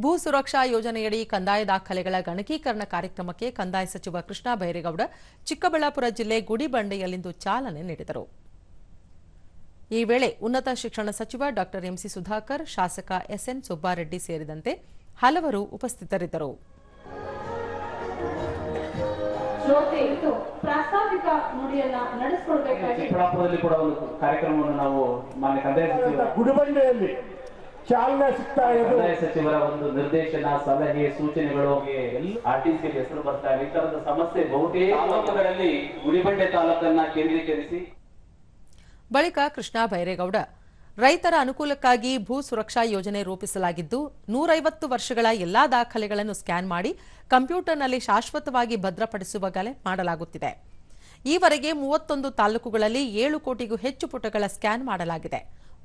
ಭೂ ಸುರಕ್ಷಾ ಯೋಜನೆಯಡಿ ಕಂದಾಯ ದಾಖಲೆಗಳ ಗಣಕೀಕರಣ ಕಾರ್ಯಕ್ರಮಕ್ಕೆ ಕಂದಾಯ ಸಚಿವ ಕೃಷ್ಣ ಬೈರೇಗೌಡ ಚಿಕ್ಕಬಳ್ಳಾಪುರ ಜಿಲ್ಲೆ ಗುಡಿಬಂಡೆಯಲ್ಲಿಂದು ಚಾಲನೆ ನೀಡಿದರು. ಈ ವೇಳೆ ಉನ್ನತ ಶಿಕ್ಷಣ ಸಚಿವ ಡಾ ಎಂಸಿ ಸುಧಾಕರ್ ಶಾಸಕ ಎಸ್ಎನ್ ಸುಬ್ಬಾರೆಡ್ಡಿ ಸೇರಿದಂತೆ ಹಲವರು ಉಪಸ್ಥಿತರಿದ್ದರು. ಶ್ರೋತೆ ಪ್ರಾಸ್ತಾವಿಕ ನುಡಿಯನ್ನ ನಡೆಸಿಕೊಡ್ಬೇಕಾಗಿ ಚಿಕ್ಕಬಳ್ಳಾಪುರದಲ್ಲಿ ಕೂಡ ಒಂದು ಕಾರ್ಯಕ್ರಮವನ್ನು ನಾವು ಮಾನ್ಯ ಕಂದಾಯ ಸಚಿವ ಗುಡಿಬಂಡೆಯಲ್ಲಿ ಚಾಲನೆ ಸಿಗ್ತಾ ಇರೋದು ಸಚಿವರ ಒಂದು ನಿರ್ದೇಶನ ಸಲಹೆ ಸೂಚನೆಗಳು ಆರ್ ಟಿ ಸಿ ಹೆಸರು ಬರ್ತಾ ಇದೆ. ಈ ತರದ ಸಮಸ್ಯೆ ಬಹುತೇಕ ತಾಲೂಕುಗಳಲ್ಲಿ ಗುಡಿಬಂಡೆ ತಾಲೂಕನ್ನ ಕೇಂದ್ರೀಕರಿಸಿ. ಬಳಿಕ ಕೃಷ್ಣ ಬೈರೇಗೌಡ ರೈತರ ಅನುಕೂಲಕ್ಕಾಗಿ ಭೂ ಸುರಕ್ಷಾ ಯೋಜನೆ ರೂಪಿಸಲಾಗಿದ್ದು ನೂರೈವತ್ತು ವರ್ಷಗಳ ಎಲ್ಲಾ ದಾಖಲೆಗಳನ್ನು ಸ್ಕ್ಯಾನ್ ಮಾಡಿ ಕಂಪ್ಯೂಟರ್ನಲ್ಲಿ ಶಾಶ್ವತವಾಗಿ ಭದ್ರಪಡಿಸುವ ಗಲೆ ಮಾಡಲಾಗುತ್ತಿದೆ. ಈವರೆಗೆ ಮೂವತ್ತೊಂದು ತಾಲೂಕುಗಳಲ್ಲಿ ಏಳು ಕೋಟಿಗೂ ಹೆಚ್ಚು ಪುಟಗಳ ಸ್ಕ್ಯಾನ್ ಮಾಡಲಾಗಿದೆ.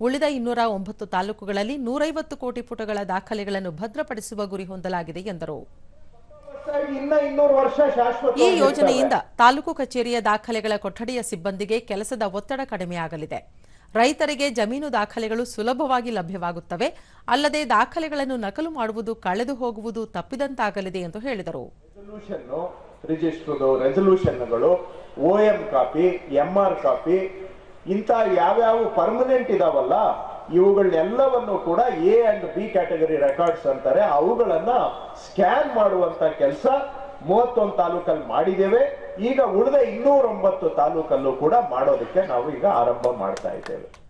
ಉಳಿದ ಇನ್ನೂರ ಒಂಬತ್ತು ತಾಲೂಕುಗಳಲ್ಲಿ ನೂರೈವತ್ತು ಕೋಟಿ ಪುಟಗಳ ದಾಖಲೆಗಳನ್ನು ಭದ್ರಪಡಿಸುವ ಗುರಿ ಹೊಂದಲಾಗಿದೆ ಎಂದರು. ಈ ಯೋಜನೆಯಿಂದ ತಾಲೂಕು ಕಚೇರಿಯ ದಾಖಲೆಗಳ ಕೊಠಡಿಯ ಸಿಬ್ಬಂದಿಗೆ ಕೆಲಸದ ಒತ್ತಡ ಕಡಿಮೆಯಾಗಲಿದೆ. ರೈತರಿಗೆ ಜಮೀನು ದಾಖಲೆಗಳು ಸುಲಭವಾಗಿ ಲಭ್ಯವಾಗುತ್ತವೆ. ಅಲ್ಲದೆ ದಾಖಲೆಗಳನ್ನು ನಕಲು ಮಾಡುವುದು ಕಳೆದು ಹೋಗುವುದು ತಪ್ಪಿದಂತಾಗಲಿದೆ ಎಂದು ಹೇಳಿದರು. ರಿಜಿಸ್ಟರ್ ರೆಸಲ್ಯೂಷನ್ಗಳು ಓಎಂ ಕಾಪಿ ಎಂಆರ್ ಕಾಪಿ ಇಂಥ ಯಾವ್ಯಾವ ಪರ್ಮನೆಂಟ್ ಇದಾವಲ್ಲ ಇವುಗಳನ್ನೆಲ್ಲವನ್ನು ಕೂಡ A and B category records ಅಂತಾರೆ. ಅವುಗಳನ್ನ ಸ್ಕ್ಯಾನ್ ಮಾಡುವಂತ ಕೆಲಸ ಮೂವತ್ತೊಂದು ತಾಲೂಕಲ್ಲಿ ಮಾಡಿದ್ದೇವೆ. ಈಗ ಉಳಿದ ಇನ್ನೂರೊಂಬತ್ತು ತಾಲೂಕಲ್ಲೂ ಕೂಡ ಮಾಡೋದಕ್ಕೆ ನಾವು ಈಗ ಆರಂಭ ಮಾಡ್ತಾ ಇದ್ದೇವೆ.